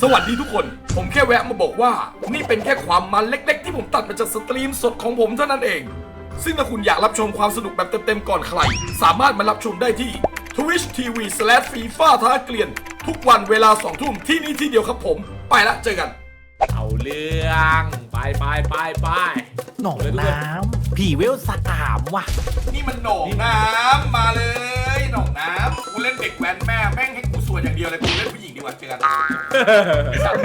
สวัสดีทุกคน ผมแค่แวะมาบอกว่า นี่เป็นแค่ความมันเล็ก ๆ ที่ผมตัดมาจากสตรีมสดของผมเท่านั้นเอง ซึ่งถ้าคุณอยากรับชมความสนุกแบบเต็มๆก่อนใคร สามารถมารับชมได้ที่ Twitch TV FIFA ท้าเกลียน ทุกวันเวลา2ทุ่มที่นี่ที่เดียวครับผม ไปละเจอกัน เอาเรื่อง ไปไปไปไป นองน้ำผีเวลสามว่ะ นี่มันหนองน้ำมาเลยหนองน้ำกูเล่นเด็กแว้นแม่แม่งให้กูสวยอย่างเดียวเลยกูเล่นผู้หญิงดีกว่าเจอกันไอ้สัตว์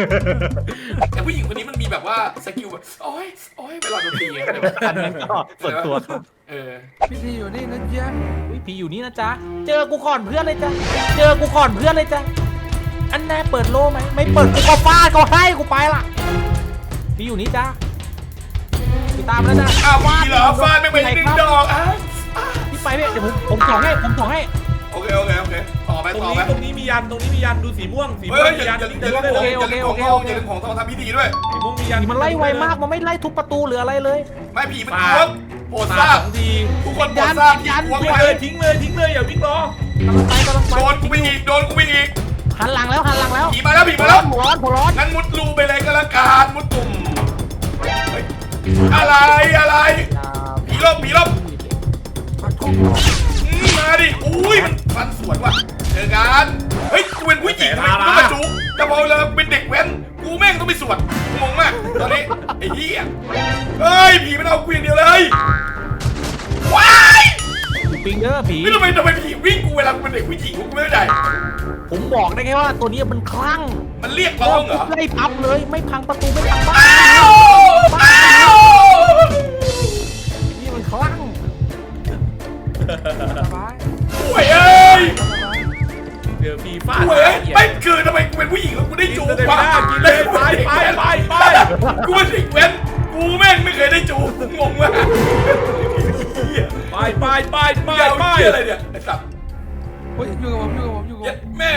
แต่ผู้หญิงคนนี้มันมีแบบว่าสกิลแบบโอ้ยโอ้ยเวลาดนตรีอะอันนั้นก็ส่วนตัวครับ เออพิธีอยู่นี่นะจ๊ะอุ๊ยผีอยู่นี่นะจ๊ะ เจอกูก่อนเพื่อนเลยจ้ะ เจอกูก่อนเพื่อนเลยจ้ะ อันแน่เปิดโล่ไหม ไม่เปิดกูก็ฟาดก็ให้กูไปละผีอยู่นี่จ้ะ พี่ตามแล้วนะอ้าวมีเหรอฟาดไม่งไปหนึ่งดอกอะพี่ไปพี่เดี๋ยวผมผมส่องให้ผมส่องให้โอเคโอเคโอเคต่อไปตรงต่อนี้ไปตรงนี้มียันตรงนี้มียันดูสีม่วงสีม่เฮ้วยงอย่ามีอย่ายันอย่าเดิลืนมได้ของเลยอย่าลืมของทองอย่าลืมของทองทำพิธีด้วย สีม่วงมียันมันไล่ไวมากมันไม่ไล่ทุบประตูหรืออะไรเลย ไม่ผีมันปากกวงโปรดทตาราบสองทีทุกคนโปรดทราบผีกวงทิ้งไปเลยทิ้งเลยทิ้งเลยอย่าวิ่งรอกำลังไปกำลังไปโดนกูไปอีกโดนกูไปอีกหันหลังแล้วหันหลังแล้วผีมาแล้วผีมาร้แล้อวนหัวร้อนหัวร้อนงั้นมุดรูไปเลยก็แล้วกันมุดตุ่มเฮ้ย อะไรอะไรผีรอบผีรอบปัดทุ่มอืมมาดิอุ้ยมันฟันสวนว่ะเจอกันเฮ้ยกูเป็นผู้หญิงทำไมกูต้องมาจุกแต่พอเราเป็นเด็กแว้นกูแม่งต้องไปสวดงงมากตอนนี้ไอ้เหี้ยเฮ้ยผีมันเอากูอย่างเดียวเลยว้ายปิงเดอร์ผีนี่ทำไมทำไมผีวิ่งกูเวลากูเป็นเด็กผู้หญิงกูไม่เข้าใจผมบอกได้แค่ว่าตัวนี้มันคลั่งมันเรียกร้องเหรอ ไล่พับเลย ไม่พังประตูไม่พังบ้าอ้านว อะไรเนี่ยไอ้สัตว์เฮ้ยอยู่กับผมอยู่กับผมอยู่กับเหี้ยผมแม่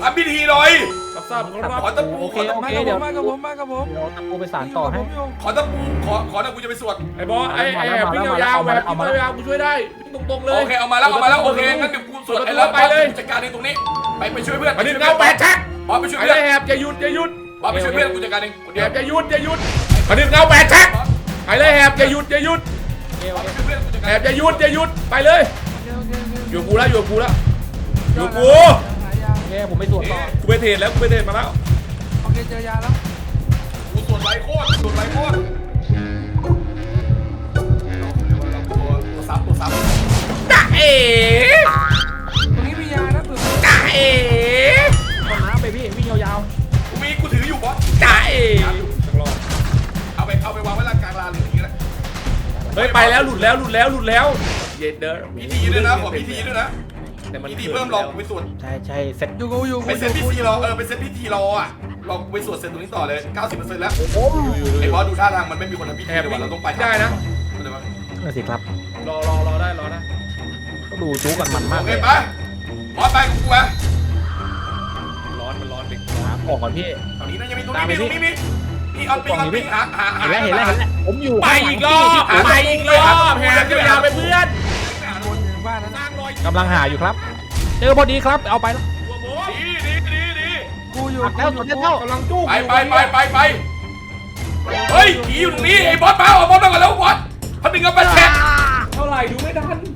ทำพิธีหน่อย รับทราบครับขอตะปูโอเคขอตะโอปูเคมากับผเดี๋ยวมมากับผมมากับผมเดี๋ยวตะปูไปสานต่อให้ ยู่กับผมยู่ขอตะปูขอขอตะปูจะไปสวดไอ้บอสไอ้ไอ้แบบวิ่งยาวๆแบบวิ่งยาวๆกูช่วยได้วิ่งตรงๆเลยโอเคเอามาแล้วเอามาแล้วโอเคงั้นเดี๋ยวกูสวดไอ้แล้วไปเลยจัดการเองตรงนี้ไปไปช่วยเพื่อนมาดึงเงาแปดชักบอสไปช่วยไอ้เพื่อนแหบอย่าหยุดอย่าหยุดบอสไปช่วยเพื่อนกูจัดการเองคนแหเดียวบอย่าหยุดอย่าหยุดมาดึงเงาแปดชักไปเลยแหบอย่าหยุดอย่าหยุด บอสไปช่วยเพื่อนกูจัดแหการบอย่าหยุดอย่าหยุดไปเลยโอเคโอเคโอเคอยู่กูแล้วอยู่กูแล้วอยู่กูหายาโอเคผมไปตรวจต่อกูไปเทรดแล้วกูไปเทรดมาแล้วโอเคเจอยาแล้วกูสวดไรโคตรสวดไรโคตรตัวซ้ำตัวซ้ำจ้าเอ๋ตรงนี้มียานะเผื่อจ้าเอ๋ต้นน้ำไปพี่วิ่งยาวกู เฮ้ยไปแล้วหลุดแล้วหลุดแล้วหลุดแล้วเย็ดเด้อพิธีด้วยนะขอพิธีด้วยนะแต่มันพิธีเพิ่มรอกูไปสวดๆใช่ใช่เซ็ตอยู่กับอยู่ไปเซตพิธีรอเออไปเซตพิธีรออะรอกูไปสวดเสร็จตรงนี้ต่อเลย 90%แล้วโอ้ไอ้บอสดูท่าทางมันไม่มีคนทำพิธีแอบเลยว่ะเราต้องไปได้นะเข้าใจปะนั่นสิครับรอรอรอได้รอได้ก็ดูจู้กันมันมากโอเลเคยไปบอสไปกับกูไปร้อนมันร้อนเด็กหาออกก่อนพี่ตรงนี้นะยังมีตรงตามนี้ไปมีตรงนี้มีีออนปิงออนปิงหาหาเห็นแล้วเห็นแล้วเห็นแล้วผมอยู่ไปอีกรอบไปอีกรอบแหบยาวไปเพื่อนกำลังหาอยู่ครับ เจอพอดีครับเอาไปแล้วตีดีดีดีกูอยู่หักแล้วกูตัวอยู่เท่ากำลังจู้ไปไปไปไปไปเฮ้ยผีอยู่ตรงนี้ไอ้บอสมาเอาบอสมาก่อนแล้วบอสพันหนึ่งกับแปดแฉกเท่าไหร่ดูไม่ทัน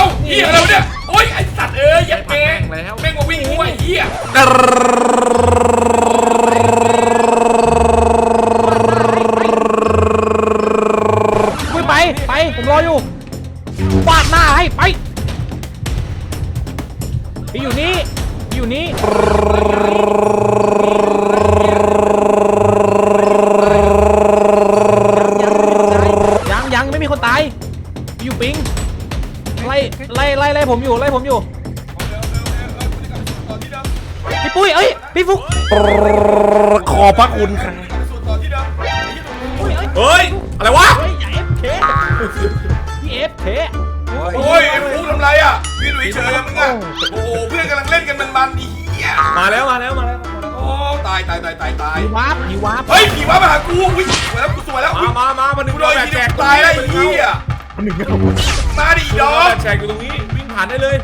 อ้าเฮียอะไรวะเนี่ยโอ้ยไอ้สัตว์เอ้ยยัดแม่งแม่งมาวิ่งหัวไอ้เฮียไม่ไปไปผมรออยู่วาดหน้าให้ไปพี่อยู่นี่พี่อยู่นี่ ผมอยู่ไล่ผมอยู่พี่ปุ้ยเอ้ยพี่ฟุกขอพระคุณค่ะสูตรต่อที่เดิมเฮ้ย อะไรวะเฮ้ยอย่าเอฟเคพี่เอฟเคโอ้ยไอ้ฟูทำไรอะพี่หลุยเฉยมึงอะโอ้โหเพื่อนกำลังเล่นกันมันๆดีเฮียมาแล้วมาแล้วมาแล้วโอ้ตายตายตายตายตายมีวาร์ปมีวาร์ปเฮ้ยผีว่ามาหากูอุ้ยสวยแล้วกูสวยแล้วมามามามาดึงกูโดเรานแบผีกแจกตายแล้วไอ้เฮียหนึ่งมาดิดึงดอเรากแบกแจกอยู่ตรงนี้วิ่ง ผ่านได้เลย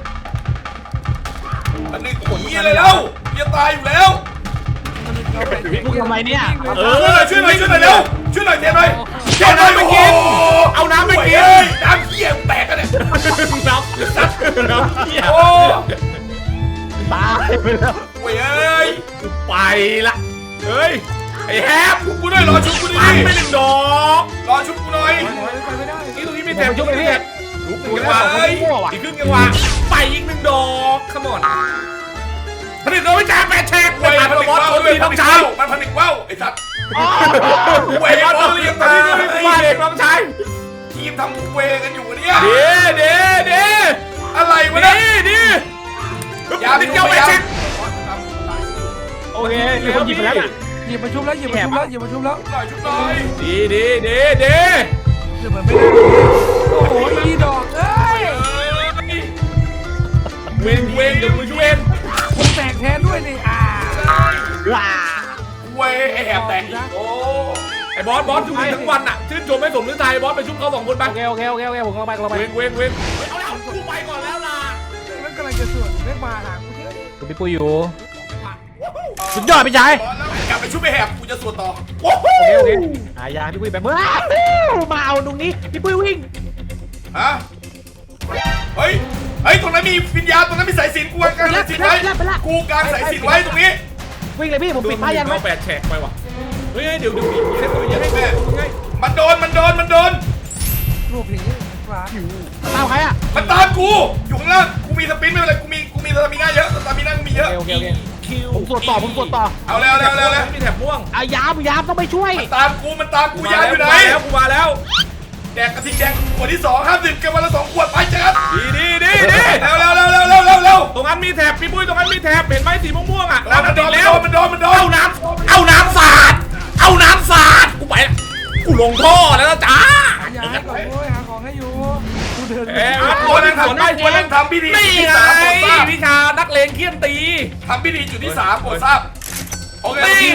อันนี้กูผลเฮียเลยแล้วเฮียตายอยู่แล้วมึงทำไมเนี่ยเอช่วยหน่ออยช่วยหน่อยช่วยหน่อยเร็วช่วยหน่อยเทียนหน่อยเอาน้ำไปกินโโหเอาน้ำไปกินโอ้ยน้ำเฮียแตกกันเนี่ยนับนับเหี้ยโอ้ตายไปแล้วโว้ยเอ้ยกูไปละเฮ้ยไอ้แฮมชุบกูด้วยรอชุบกูด้วยปันดิไปหนึ่งดอกรอชุบกูหน่อยไปไม่ได้นี่ตรงนี้มีแถบชุบไปพี่ลุก โอ้ยจังหวะเอ้ยอีกครึ่งจังหวะไปอีกหนึ่งดอกขมอนผลิตโดยวิจารณ์แปดแฉกไปเว้ยผ่านมันบผอนึสกคนว่าวดีมัน้นองผนึกชายว่าวมันผนึกว่าวไอ้สัตว์เว้ยบอสเรียกมาว่าเองน้องชายทีมทำเวกันอยู่เนี่ยเด้เด้เด้อะไรวะดีเนี่ยดีติดเจ้าแปดแฉกโอเคมีคนหยิบไปแล้วน่ะหยิบมาชุบแล้วหยิบมาชุบแล้วหยิบมาชุบแล้วหน่อยชุบหน่อยดีดีดีดีหยิบเหมือนไม่ได้ โอ้โหอีดอกเอ้ยเวนเวนเดี๋ยวมึงช่วยเวนผมแตกแทนด้วยนี่อ่าว้าเวไอ้แหบแตกอีกโอ้ไอ้บอสบอสทุกทีทั้งวันอะชื่นชมไม่สมฤทัยบอสไปชุบเขาสองคนไปโอเคโอเคโอเคโอเคผมกำลังไปกำลังไปเวนเวนเวนเอาแล้วกูไปก่อนแล้วล่ะแล้วกำลังจะสวนไม่มาหากูเยอะคุณพี่ปุ้ยอยู่สุดยอดพี่ชายบอลแล้วกลับไปชุบไปแหบกูจะสวดต่อโอ้โหโอเคโอเคหายาพี่ปุ้ยแบบว้าวมาเอาตรงนี้พี่ปุ้ยวิ่ง ฮะ เฮ้ย เฮ้ย ตรงนั้นมีวิญญาณตรงนั้นมีสายสิญจนกูกางสายสิญจนไว้ กูกางสายสิญจนไว้ตรงนี้วิ่งเลยพี่ผมปิดผ้ายันไว้เอาแปดแฉกไปว่ะ เฮ้ยเดี๋ยวเดี๋ยวมีเซ็ตตัวยังไงแม่มันโดน มันโดน มันโดนรูปผีฟ้าตามใครอะ มันตามกู อยู่ข้างล่าง กูมีสปินไม่เป็นไร กูมี กูมีสตามิน่าเยอะสตามิน่ากูมีเยอะโอเคโอเคคิวผมตรวจต่อผมตรวจต่อ เอาเร็วเร็วเร็วเร็วมีแถบม่วงอายามยามต้องไปช่วย มันตามกู มันตามกูยาอยู่ไหนมาแล้วกูมาแล้ว แดกกระทิงแดงขวดที่สองห้าสิบกันวันละสองขวดไปเจอกันดีดีดีดีเร็วเร็วเร็วเร็วเร็วเร็วเร็วตรงนั้นมีแถบพี่ปุ้ยตรงนั้นมีแถบเห็นไหมสีม่วงๆอะมันน้ำโดติดนแล้วมันโดนมันโดนเอาน้ำเอาน้ำสาดเอาน้ำสาดกูไปละกูลงท่อแล้วนะจ้าหายาให้ก่อนโอ้ยหาของให้อยู่กูเดินเอ๊ะกูนั่งทำกูนั่งทำพิธีนี่ที่ไงสามโปรดทราบวิชานักเลงเคี่ยนตีทำพิธีจุดที่สามโปรดทราบ โอเคนี่ง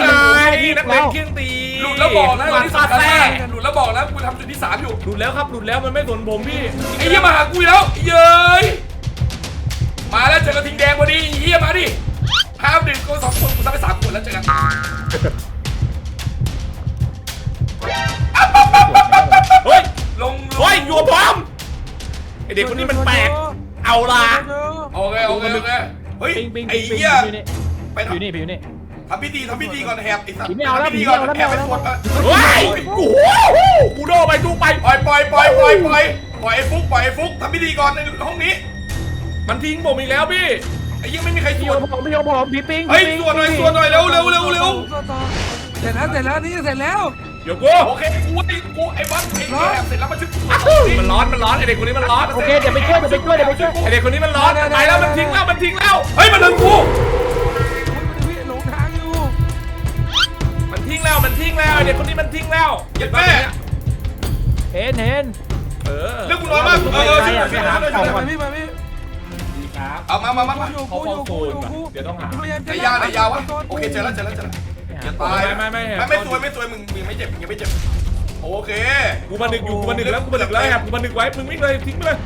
ที่นักเลงเคี่ยนตีหลุดแล้วบอกนะวันนี้ฟาสำคัญแท้มากหลุดแล้วบอกนะกูทำจุดที่สามอยู่หลุดแล้วครับหลุดแล้วมันไม่สนผมพี่ไอ้เหี้ยมาหากูแล้วเย้ยมาแล้วเจอกระทิงแดงพอดีไอ้เหี้ยมาดิห้ามดื่มกูสองคนกูทำไปสามคนแล้วเจอกันเฮ้ยลงเฮ้ยอยู่กับผมไอเด็กคนนี้มันแปลกเอาละโอเคโอเคโอเคเฮ้ยปิงปิงไอ้เหี้ยอยู่นี่ไปอยู่นี่อยู่นี่ ทำพิธีทำพิธีก่อนแหบไอ้สัตว์ผีไม่เอาแล้วทำพิธีก่อนผีไม่แหเอาบแล้วไปกดเฮ้ยกูกูโดนไปกูไป ปล่อยปล่อยปล่อยปล่อยปล่อยปล่อยไอ้ฟุกปล่อยไอ้ฟุกทำพิธีก่อนในห้องนี้มันทิ้งผมอีกแล้วพี่ ไอ้ยังไม่มีใครสพี่วโยดผมพี่โยผมพี่ปิงเฮ้ยสวดหน่อยสวดหน่อยเร็วเร็วเร็วเร็วเสร็จแล้วเสร็จแล้วนี่เสร็จแล้ว เดี๋ยวกูโอเคกูไอ้กูไอ้บอสไอ้แหบเสร็จแล้วมาชุบมันร้อนมันร้อนไอเด็กคนนี้มันร้อนโอเคเดี๋ยวไปช่วยเดี๋ยวไปช่วยเดี๋ยวไปช่วยไอเด็กคนนี้มันร้อนไปแล้วมันทิ้งแล้วมันทิ้งแล้วเฮ้ยมันดึงกู แล้วมันทิ้งแล้วไอเด็กคนนี้มันทิ้งแล้วเย็ดแม่เห็นเห็นเออเรื่องกูน้อยมากเออเออช่วยหน่อยช่วยหน่อยช่วยหน่อยช่วยหน่มาอยพี่มาพี่เอามามามามาอยู่กูอยู่กูอยู่กูพยายามไหนยาไหนยาวะโอเคเจอแล้วเจอแล้วเจอแล้วอย่าตายไม่ไม่ไม่ไม่ไม่ตัวไม่ตัวมึงมึงไม่เจ็บมึงยังไม่เจ็บโอเคกูมาดึกอยู่กูมาดึกแล้วกูมาดึกแล้วแฮบกูมาดึกไว้มึงวิ่งเลยทิ้งไปเลย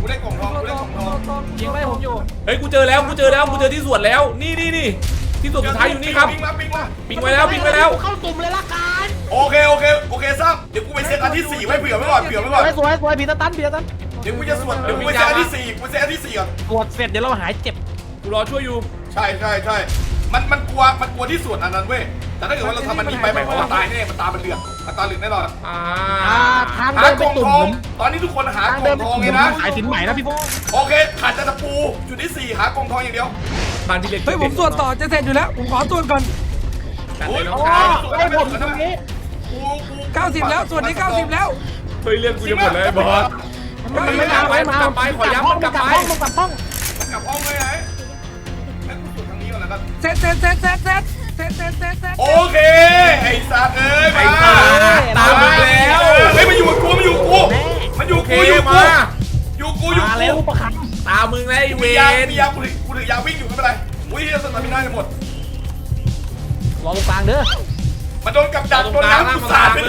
กูได้กล่องทองกูได้กล่องทองยิงไล่ผมอยู่เฮ้ยกูเจอแล้วกูเจอแล้วกูเจอที่สวนแล้ว นี่นี่นี่ ที่สวนสุดท้ายอยู่นี่ครับ ปิงมาปิงมาปิงไว้แล้วปิงไว้แล้ว เข้าตุ่มเลยละกันโอเคโอเคโอเคทราบเดี๋ยวกูไปเซตอันที่สี่ไว้เผื่อไว้ก่อนเผื่อไว้ก่อนสวยสวยสวยผีตะตันผีตะตันเดี๋ยวกูจะสวดเดี๋ยวกูไปเซตอันที่สี่กูเซตอันที่สี่ก่อนตรวจเสร็จเดี๋ยวเราหายเจ็บกูรอช่วยอยู่ ใช่ใช่ใช่มันมันกลัวมันกลัวที่สวดอันนั้นเว้ยแต่ถ้าเกิดว่าเราทำมันนี้ไปหมายความว่าตายแน่มันตามันเหลือกมันตาเหลือกแน่นอนอ่าอ่าทางหาเดินกไปล่องตุ่มทอผงมตอนนี้ทุกคนหาทางกเดิล่อนงไปทองตุ่มเลยผมนะขายสินใหม่นะพี่โฟโอเคขาดแต่ตะปูจุดที่สี่หากล่องทองอย่างเดียวทานที่เล็กเฮ้ยผมตรวจต่อจะเสร็จอยู่แล้ว ผมขอตรวจก่อนจัดเลยน้องโอ้ชายให้ผมตรงนี้กูกู90 แล้วส่วนนี้ 90 แล้ว เฮ้ยเรียกกูจะหมดเลยบอสมันไม่มาไม่มามันกลับห้องมันกลับห้องมันกลับห้องกลับห้องเลยไหนให้กูสวดทางนี้ก่อนแล้วกันเสร็จเสร็จเสร็จเสร็จเสร็จเสร็จเสร็จเสร็จเสร็จโอเคไอ้สัตว์เอ้ยไอ้มาตาตามมึงแล้วเฮ้ยมันอยู่กับกูมันอยู่กับกูมันอยู่โอกับเคกูอยู่กับกูมาอยู่กับกูอยู่มากับแล้วกูประคัน ตามมึงไอ้เวมียาทมียากูถือกูถือยาวิ่งอยู่ไม่เป็นไรอุ้ยสนามมีหน้าจะหมด รอตรงกลางเด้อมันโดนกับดักโดนน้ำกสาดเลย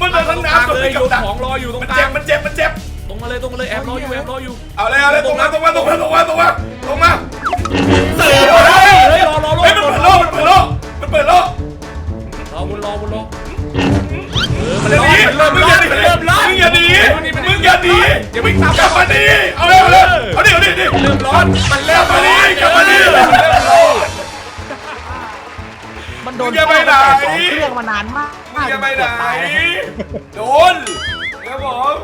มันโดนทั้งน้ำโดนเลยกับดักของรออยู่ตรงกลางมันเจ็บมันเจ็บมันเจ็บ ตรงมาเลยตรงมาเลยแอบรออยู่แอบรออยู่เอาเลยเอาเลยตรงมาตรงมาตรงมาตรงมาตรงมาตรงมาเฮ้ยเฮ้ยรอรอรอมันเปิดโลกมันเปิดโลกมันเปิดโลกรอบุญรอบุญรอเออมันรอดมันเริ่มรอดมันเริ่มรอดมึงอย่าหนีมึงอย่าหนี ดิกลับมาดิเริ่มร้อนมันโดนมึงจะไปไหนตั้งแต่สองเครื่องมานานมากมึงจะไปไหนตายแล้วโดนครับผม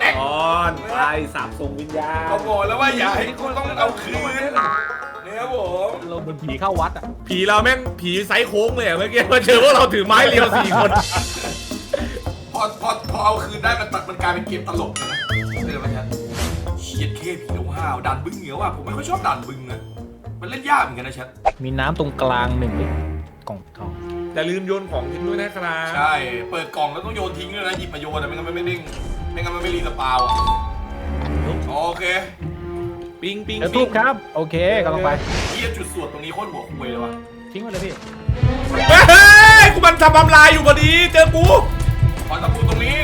แอ๊กอ่อนไปสามทรงวิญญาณเขาบอกแล้วว่าอย่าให้คุณต้องเอาคืนนะครับผมเราเป็นผีเข้าวัดอะผีเราแม่งผีไซส์โค้งเลยอะเมื่อกี้มาเจอพวกเราถือไม้เรียวสี่คนพ อพอพอเอาคืนได้มันตัดมันกลายเป็นเกมตลกนะเดี๋ยวมันจะเชียดเคผีลงห้าวดันบึ้งเหนียวอะผมไม่ค่อยชอบดันบึ้งนะมันเล่นยากเหมือนกันนะชัดมีน้ำตรงกลางหนึ่งลิตรกล่องทอง อย่าลืมโยนของทิ้งด้วยนะครับใช่ เปิดกล่องแล้วต้องโยนทิ้งด้วยนะหยิบมาโยนอะไม่งั้นมันไม่เด้งไม่งั้นมันไม่รีสปาวอะโอเคปิงปิงเดี๋ยวปิทูงบครับ โอเคกำลังไปเฮียจุดสวดตรงนี้โคตรหัวคุยเลยวะทิ้งไว้เลยพี่ เฮ้ยกูมันทำบำลายอยู่พอดีเจอกู ขอตะปูตรงนี้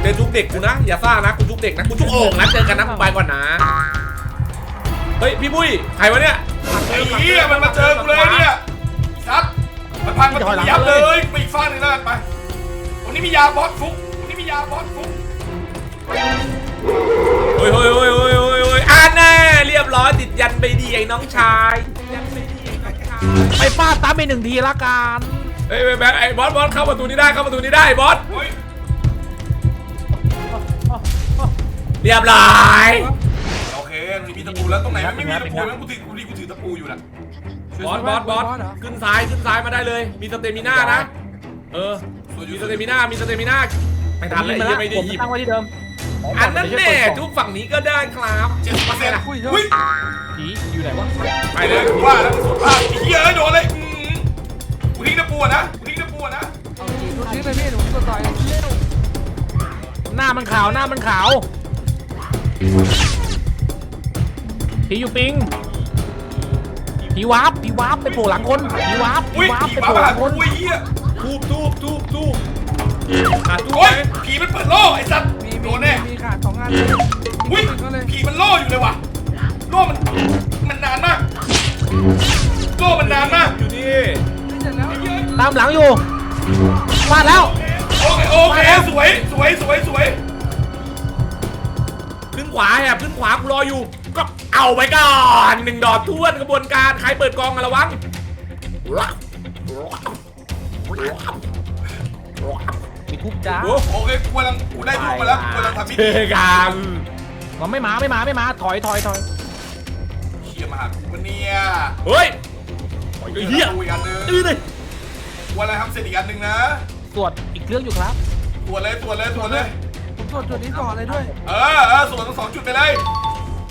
เจอทุกเด็กกูนะ อย่าซ่านะกูทุกเด็กนะกูทุกโอ่งนะเจอกันนะกูไปก่อนนะ เฮ้ยพี่ปุ้ยใครวะเนี่ยไอ้เหี้ยมันมาเจอกูเลยเนี่ยซัดมันพังประตูยับเลยไปอีกฝั่งหนึ่งแล้วกันไปตรงนี้มียาบอสฟุกตรงนี้มียาบอสฟุกเฮ้ยเฮ้ยเฮ้ยเฮ้ยเฮ้ยเฮ้ยอ่าแน่เรียบร้อยติดยันไปดีไอ้น้องชายยันไปดีไอ้น้องชาย ไปฟาดตามไปหนึ่งทีละกัน เฮ้ยแบงค์ไอ้บอสบอสเข้าประตูนี้ได้เข้าประตูนี้ได้บอสเฮ้ยเรียบร้อยโอเคตรงนี้มีตะปูแล้วตรงไหนมันไม่มีตะปูแล้วกูถือกูรีกูถือตะปูอยู่น่ะบอสบอสบอสขึ้นซ้ายขึ้นซ้ายมาได้เลย มีสเตมิน่านะ เออส่วนอมียู่สเตมิน่ามีสเตมิน่าไม่ทันเลยผมยังไม่ได้ผมหยิบตั้งไว้ที่เดิมอันนั้นแน่ทุกฝั่งนี้ก็ได้ครับเจ็ดเปอร์เซ็นต์อุ้ยผีอยู่ไหนวะไปไปเลเลยยว่าแล้วสวนภาพไอ้เหี้ยเอ้ยโดนเลยอืมกู ทิ้งตะปูอะนะกูทิ้งตะปูอะนะเอาจีทุกทีเลยพี่หนูตัวต่อยเร็วหน้ามันขาวหน้ามันขาวผีอยู่ปิงผีวาร์ปผีวาร์ปไปโผล่หลังคนผีวาร์ปผีอุ้ยวาร์ปผีไปบ้าโผล่หบ้าลังคนอุ้ยเหี้ยทูบทูบทูบทูบอะทูบโอ้ไหยมผีมันเปิดโล่ไอ้สัตว์มีโดมีนแน่มีขาดสองอันเลยอุ้ยก็เลยผีมันโล่อยู่เลยว่ะโล่มันมันนานมากโล่มันนานมากอยู่นี่ ตามหลังอยู่ฟาดแล้ว โอเคโอเคสวยสวยสวยสวยขึ้นขวาแอบขึ้นขวากูรออยู่ ก็เอาไปก่อนหนึ่งดอกท้วนกระบวนการใครเปิดกองอะระวังมีทุบจ้าโอ้โอเคกูกำลังกูได้ทูบมาแล้วกูกำลังทำพิเจธีอกันมันไม่มาไม่มาไม่มาถอยถอยถอยเชี่ยมาหากูปะเนี่ยเฮ้ยไอ้เหี้ยกูอีกอันหนึงอื้อเลย กูอะไรทำเสร็จอีกอันหนึงนะตรวจอีกเครื่องอยู่ครับตรวจเลยตรวจเลยตรวจเลย ผมตรวจจุดนี้ก่อนเลยด้วยเออเออส่วนทั้งสองจุดไปเลย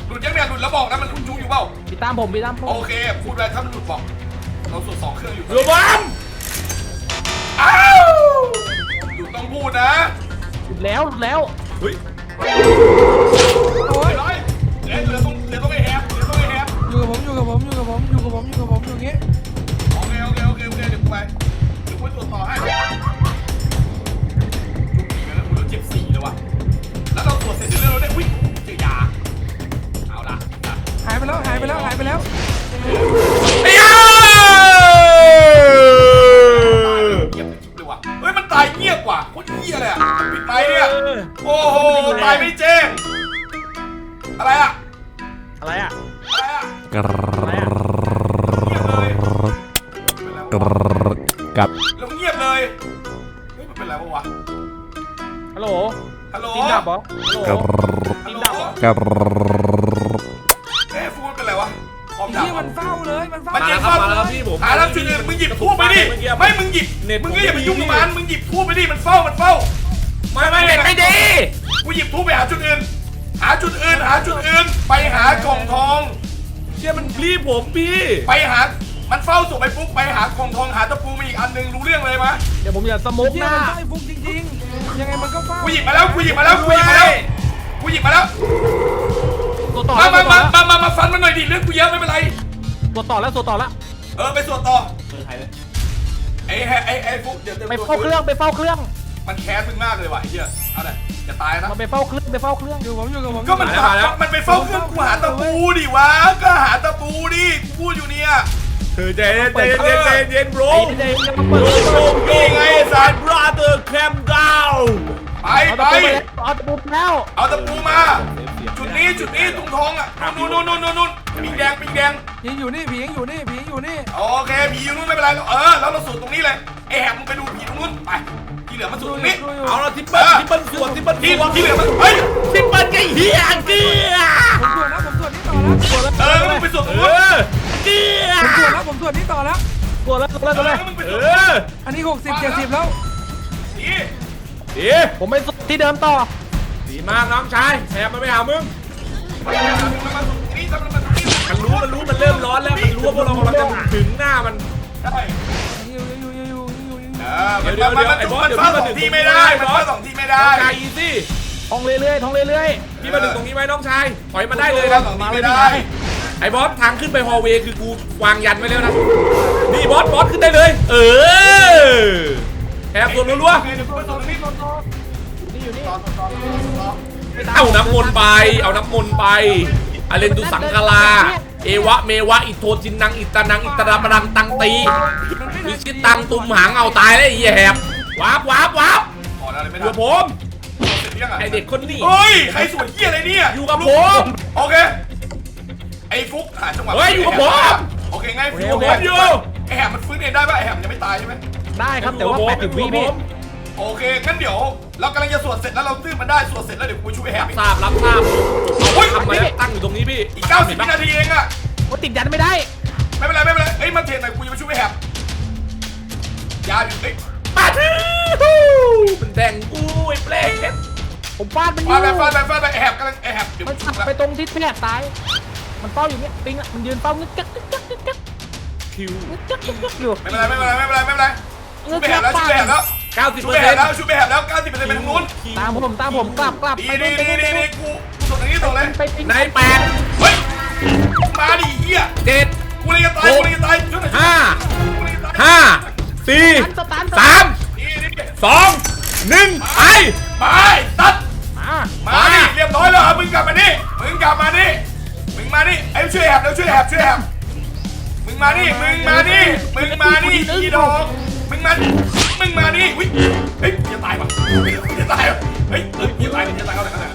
หลุดยังเนี่ยหลุดแล้วบอกนะมันหลุดจุกอยู่เปล่า พี่ตามผมพี่ตามผมโอเค พูดไปถ้ามันหลุดบอก เราส่วนสองเครื่องอยู่เรือบอมอ้าวหลุดต้องพูดนะหยุดแล้วหยุดแล้วเฮ้ยโอ้ยร้อยเหลือเหลือต้องเหลือต้องไอ้แฮปเหลือต้องไอ้แฮปอยู่กับผมอยู่กับผมอยู่กับผมอยู่กับผมอยู่กับผมอยู่อย่างงี้โอเคโอเคโอเคโอเคเดี๋ยวกูไป เดี๋ยวกูไปตรวจต่อให้จุกอีกแล้วกูโดนเจ็บสี่เลยว่ะ แล้วเราตรวจเสร็จเดี๋ยวเราได้วิ่งเจอยา เอาละนะหายไปแล้วหายไปแล้วหายไปแล้วไอ้ยาเงียบจิ๊บเลยว่ะ เฮ้ยมันตายเงียบว่ะโคตรเงียบเลยอะปิดไมค์เนี่ยโอ้โหตายไม่แจ้งอะไรอะอะไรอะอะไรอะ อะไรอะ บเหรอฮัลโหลฮัลโหลกับเอ๊ะฟูมันเป็นไรวะคอมดับนี่มันเฝ้าเลยมันเฝ้ามันมายิแล้งวครับเฝ้ามาแล้วพี่ผมหาแล้วจุดอื่นมึงหยิบทูบไปดิเมื่อกี้ไม่ มึงหยิบเน็ตมึงก็อย่าไปยุ่งกับผมไม่มัน มึงหยิบทูบไปดิ มันเฝ้า มันเฝ้า ไม่ไม่เน็ตไม่ดี กูหยิบทูบไปหาจุดอื่น หาจุดอื่น หาจุดอื่น ไปหากล่องทอง เชื่อมันรีบผมพี่ ไปหามัน เฝ้าส่งไปปุ๊บไปหากล่องทองหาตะปูมาอีกอันหนึงรู้เรื่องเลยมะเดี๋ยวผมจะสโมุกเฮีหยน้ามันไส้ฟุกจริงๆ ยังไงมันก็เฝ้ากูหยิบมาแล้วกูหยิบมาแล้วกูหยิบมาแล้วกูหยิบมาแล้วตัวต่อมาแล้วมาตัวต่มาอแล้วมามามาฟันมันหน่อยดิเรื่องกูเยอะไม่เป็นไร ตัวต่อแล้วตัวต่อแล้วเออไปสวดต่อไอ้ไอ้ไอ้ไอ้ฟุกเดี๋ยวเดี๋ยวไปเฝ้าเครื่องไปเฝ้าเครื่อง มันแค้นมึงมากเลยว่ะไอ้เหี้ยเอาหน่อยอย่าตายนะ มันไปเฝ้าเครื่องไปเฝ้าเครื่องอยู่ผมอยู่กับผมก็มันหามันไปเฝ้าเครื่องกูหาตะปูดิวะก็หาตะปูดิกูพูดอยู่เนี่ย เธอใจเย็นใจเย็นใจเย็นใจเย็น bro ไอ้เด็กยังมาเปิด bro นี่ไงไอ้สัตว์ brother calm down ไปเอาไปตะปูไปแล้วเอาตะปูไปแล้ว เอาตะปูมา จุดนี้จุดนี้ตรงท้องอะนู่นนู่นนู่นนู่นนู่นปิงแดงปิงแดงผีอยู่นี่ผียังอยู่นี่ผียังอยู่นี่โอเคผีอยู่นู่นไม่เป็นไรเออแล้วเราสูดตรงนี้เลยไอ้แหบมึงไปดูผีตรงนู้นไปที่เหลือมาสูดตรงนี้เอาละทิปเปิลทิปเปิลสวนทิปเปิลที่สวนที่เหลือมันเฮ้ยทิปเปิลไอ้เหี้ยเกลือผมตรวจแล้วผมตรวจนี่ต่อแล้วเออมึงไปสูดตรงเอนู้นอ เกลือผมตรวจแล้วผมตรวจนี่ต่อแล้ว กดแล้วกดแล้วเอกดแล้วอมึงไปเอสูดออันนี้ 60 70 แล้วนี่ดีผมไปที่เดิมต่อ ดีมากน้องชายแอบมันไปหามึงมันมาสูดตรงนี้มันมาสูดตรงนี้มันรู้มันรู้มันเริ่มร้อนแล้วมันรู้ว่าพวกเรากำลังจะถึงหน้ามันใช่อยู่อยู่อยู่อยู่อยู่อยู่เออมันมันมันมันเฝ้าสองที่ไม่ได้มันเฝ้าสองที่ไม่น้ได้องชายอีซี่ท่องเรื่อยๆท่องเรื่อยพี่มาถึงตรงนี้ไหมน้องชายถอยมาได้เลยเฝ้านะสองที่ไม่ได้ ไอ้บอสทางขึ้นไปฮอลเวย์คือกูวางยันไว้แล้วนะ นี่บอสบอสขึ้นได้เลย เออแอบตัวรัวโอเคเดี๋ยวกูไปสูดตรงนี้ๆนี่อยู่นี่ๆเอาน้ำมนต์ไป เอาน้ำมนต์ไปอเลนตุสังกลา เอวะเมวะ อิโทจินนัง อิตานัง อิตราปรังตังตีวิชิตตังตุมหางเอาตายแล้วไอ้เหี้ยแหบวาบวาบวาบขออะไรไม่อได้ยู่กับผมเสร็จยังอะไอเด็กคนนี้เฮ้ย ใครสวยเหี้ยอะไรเนี่ยอยู่กับผม โอเค ไอ้ฟุกหาจังหวะเฮ้ยอยู่กับผม โอเคง่ายอยู่กับผมอยู่ ไอ้แหบมันฟื้นเองได้ป่ะไอ้แหบมันยังไม่ตายใช่ไหมได้ครับแต่ว่าอยู่แปกับดผมสิบวิพี่โอเคงั้นเดี๋ยว เรากำลังจะสวดเสร็จแล้วเราตื้นมันได้สวดเสร็จแล้วเดี๋ยวกูไปช่วยไอ้แหบอีก ทราบรับทราบโอ้ย ทำมาแล้วตั้งอยู่ตรงนี้พี่อีก90วินาทีเองอะว่าติดยันไม่ได้ไม่เป็นไรไม่เป็นไรเอ้ยมาเทรนหน่อยกูจะไปช่วยไอ้แหบยาอยู่เอ้ยปาทูมันแดงกูไอ้เปลงผมฟาดมันอฟายู่ดไปฟาดไปฟาดไปไอ้แหบกำลังไอ้แหบเดี๋ยวมันสับไปตรงที่แพทย์ตาย มันเป้าอยู่เนี้ยปิงอะมันยืนเป้างึกกักกึกกักกึกกักคิวงึกกักกึกกักอยู่ไม่เป็นไรไม่เป็นไรไม่เป็นไรไม่เป็นไรงึช่วยกไปแหกับกแล้วช่วยไปแหบแล้ว90ช่เปวอยร์ไปแหเซ็นต์บแล้วช่วยไปแหบแล้ว90%ไปทางนู้นตามผมตามผมกลับกลับดีไปดีไปดีไปดีไปดีกูกูส่งทางนี้ส่งเลยไปปิงในแปดเฮ้ยมาดิเฮียเจ็ดกูเลยจะตายกูเลยจะตายช่วยหน่อยห้ากูเลยจะตายห้าสี่สตันสามนี่นี่สองหนึ่งไปไปตัดมามาดิเรียบร้อยแล้วมึงกลับมานี่มึงกลับมานี่ มึงมานี่ไอ้ช่วยแหบแล้วช่วยแหบช่วยแหบมึงมานี่มึงมานี่มึงมานี่อีดอกมึงมามึงมานี่วิเฮ้ยจะตายปะจะตายปะเฮ้ยเฮ้ยจะตายจะตายเขาไหนเขาไหน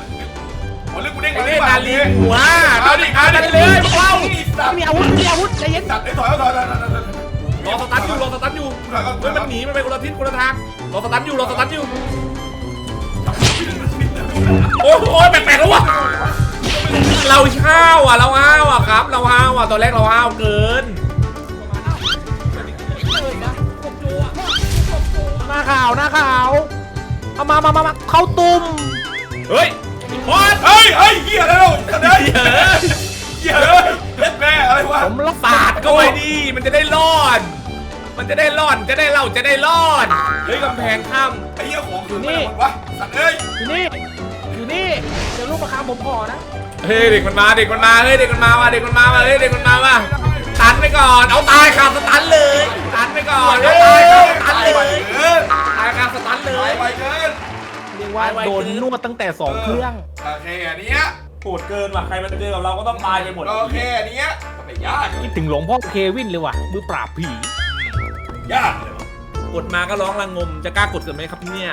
โอ้เรื่องกูเด้งไอ้มาเล่นนาลีหัวมาดิมาดิเลยพวกเราไม่มีอาวุธไม่มีอาวุธใจเย็นตัดไอ้ถอยถอยถอยถอยถอยรอสตันอยู่รอสตันอยู่เฮ้ยมันหนีมันไปคนละทิศคนละทางรอสตันอยู่รอสตันอยู่โอ้โหแปลกๆแล้ววะ เราห้าวอะ เราห้าวอะครับ เราห้าวอะตอนแรกเราห้าวเกิน หน้าขาวหน้าขาวเอามามามามาเข้าตุ่มเฮ้ยบอสเฮ้ยเฮ้ยเหี้ยอะไรเราเฮ้ยเหี้ยเฮ้ยแม่อะไรวะผมรับสาดก็ไว้ดีมันจะได้รอด มันจะได้รอดจะได้เล่าจะได้รอดเฮ้ยกำแพงข้ามไอ้เหี้ยของคือนี่วะสัตว์เอ้ยอยู่นี่อยู่ นี่เดี๋ยวลูกประคำผมขอนะเฮ้ยเด็กมันมาเด็กมันมาเฮ้ยเด็กมันมาว่ะเด็กมันมาว่ะเฮ้ยเด็กมันมาว่ะตันไปก่อนเอาตายคาสตันเลยตันไปก่อนเอาตายคาสตันเลยเกินตายคาสตันเลไปยไปเกินเรียกว่าโดนนวดตั้งแต่สองเครื่อง โอเคอันเนี้ยโหดเกินว่ะใครมันเจอกับเราก็ต้องตายไปหมดโอเคอันเนี้ยไม่ยากคิดถึงหลวงพ่อเควินเลยว่ะมือปราบผี ยากเลยกดมาก็ร้องระงมจะกล้ากดกันไหมครับเนี่ย